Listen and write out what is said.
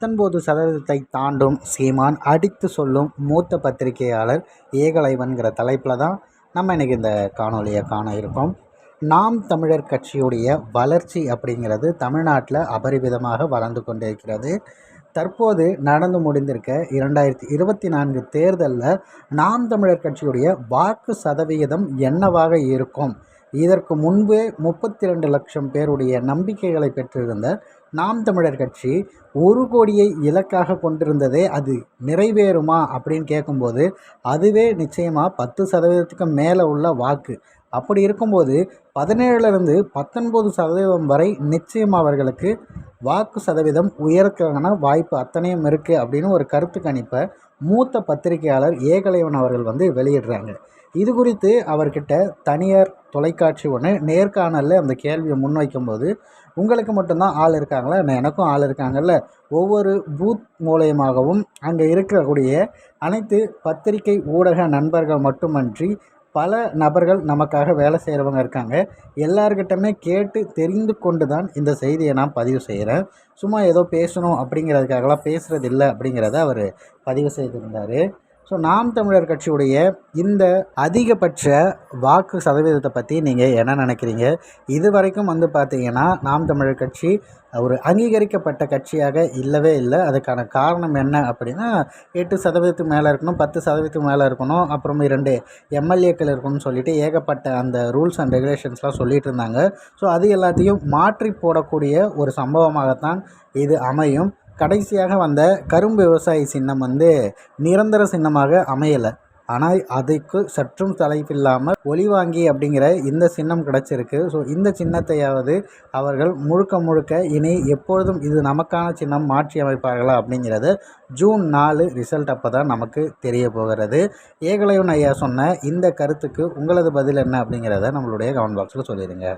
பத்தொன்பது சதவீதத்தை தாண்டும் சீமான் அடித்து சொல்லும் மூத்த பத்திரிகையாளர் ஏகலைவன்கிற தலைப்பில் தான் நம்ம இன்றைக்கி இந்த காணொலியை காண இருக்கோம். நாம் தமிழர் கட்சியுடைய வளர்ச்சி அப்படிங்கிறது தமிழ்நாட்டில் அபரிவிதமாக வளர்ந்து கொண்டிருக்கிறது. தற்போது நடந்து முடிந்திருக்க இரண்டாயிரத்தி இருபத்தி நான்கு தேர்தலில் நாம் தமிழர் கட்சியுடைய வாக்கு சதவிகிதம் என்னவாக இருக்கும்? இதற்கு முன்பே முப்பத்தி ரெண்டு லட்சம் பேருடைய நம்பிக்கைகளை பெற்றிருந்த நாம் தமிழர் கட்சி ஒரு கோடியை இலக்காக கொண்டிருந்ததே அது நிறைவேறுமா அப்படின்னு கேட்கும்போது அதுவே நிச்சயமாக பத்து சதவீதத்துக்கு மேலே உள்ள வாக்கு. அப்படி இருக்கும்போது பதினேழுலேருந்து பத்தொன்பது சதவீதம் வரை நிச்சயம் அவர்களுக்கு வாக்கு சதவீதம் உயர்க்கான வாய்ப்பு அத்தனையும் இருக்குது அப்படின்னு ஒரு கருத்து கணிப்பை மூத்த பத்திரிகையாளர் ஏகலைவன் அவர்கள் வந்து வெளியிடுறாங்க. இது குறித்து அவர்கிட்ட தனியார் தொலைக்காட்சி ஒன்று நேர்காணலில் அந்த கேள்வியை முன்வைக்கும்போது உங்களுக்கு மட்டும்தான் ஆள் இருக்காங்களா? எனக்கும் ஆள் இருக்காங்கல்ல? ஒவ்வொரு பூத் மூலயமாகவும் அங்கே இருக்கக்கூடிய அனைத்து பத்திரிகை ஊடக நண்பர்கள் மட்டுமன்றி பல நபர்கள் நமக்காக வேலை செய்கிறவங்க இருக்காங்க. எல்லார்கிட்டமே கேட்டு தெரிந்து கொண்டு தான் இந்த செய்தியை நான் பதிவு செய்கிறேன் சும்மா ஏதோ பேசணும் அப்படிங்கிறதுக்காகலாம் பேசுகிறது இல்லை அப்படிங்கிறத அவர் பதிவு செய்திருந்தார். ஸோ நாம் தமிழர் கட்சியுடைய இந்த அதிகபட்ச வாக்கு சதவீதத்தை பற்றி நீங்கள் என்ன நினைக்கிறீங்க? இது வரைக்கும் வந்து பார்த்தீங்கன்னா நாம் தமிழர் கட்சி ஒரு அங்கீகரிக்கப்பட்ட கட்சியாக இல்லவே இல்லை. அதுக்கான காரணம் என்ன அப்படின்னா எட்டு சதவீதத்துக்கு மேலே இருக்கணும் பத்து சதவீதத்துக்கு மேலே இருக்கணும் அப்புறம் இரண்டு எம்எல்ஏக்கள் இருக்கணும்னு சொல்லிட்டு ஏகப்பட்ட அந்த ரூல்ஸ் அண்ட் ரெகுலேஷன்ஸ்லாம் சொல்லிட்டு இருந்தாங்க. ஸோ அது எல்லாத்தையும் மாற்றி போடக்கூடிய ஒரு சம்பவமாகத்தான் இது அமையும். கடைசியாக வந்த கரும்பு விவசாயி சின்னம் வந்து நிரந்தர சின்னமாக அமையலை. ஆனால் அதுக்கு சற்றும் தலைப்பில்லாமல் ஒளிவாங்கி அப்படிங்கிற இந்த சின்னம் கிடச்சிருக்கு. ஸோ இந்த சின்னத்தையாவது அவர்கள் முழுக்க முழுக்க இனி எப்பொழுதும் இது நமக்கான சின்னம் மாற்றி அமைப்பார்களா அப்படிங்கிறது ஜூன் நாலு ரிசல்ட் அப்போ தான் நமக்கு தெரிய போகிறது. ஏகலைவன் ஐயா சொன்ன இந்த கருத்துக்கு உங்களது பதில் என்ன அப்படிங்கிறத நம்மளுடைய கமெண்ட் பாக்ஸில் சொல்லிடுங்க.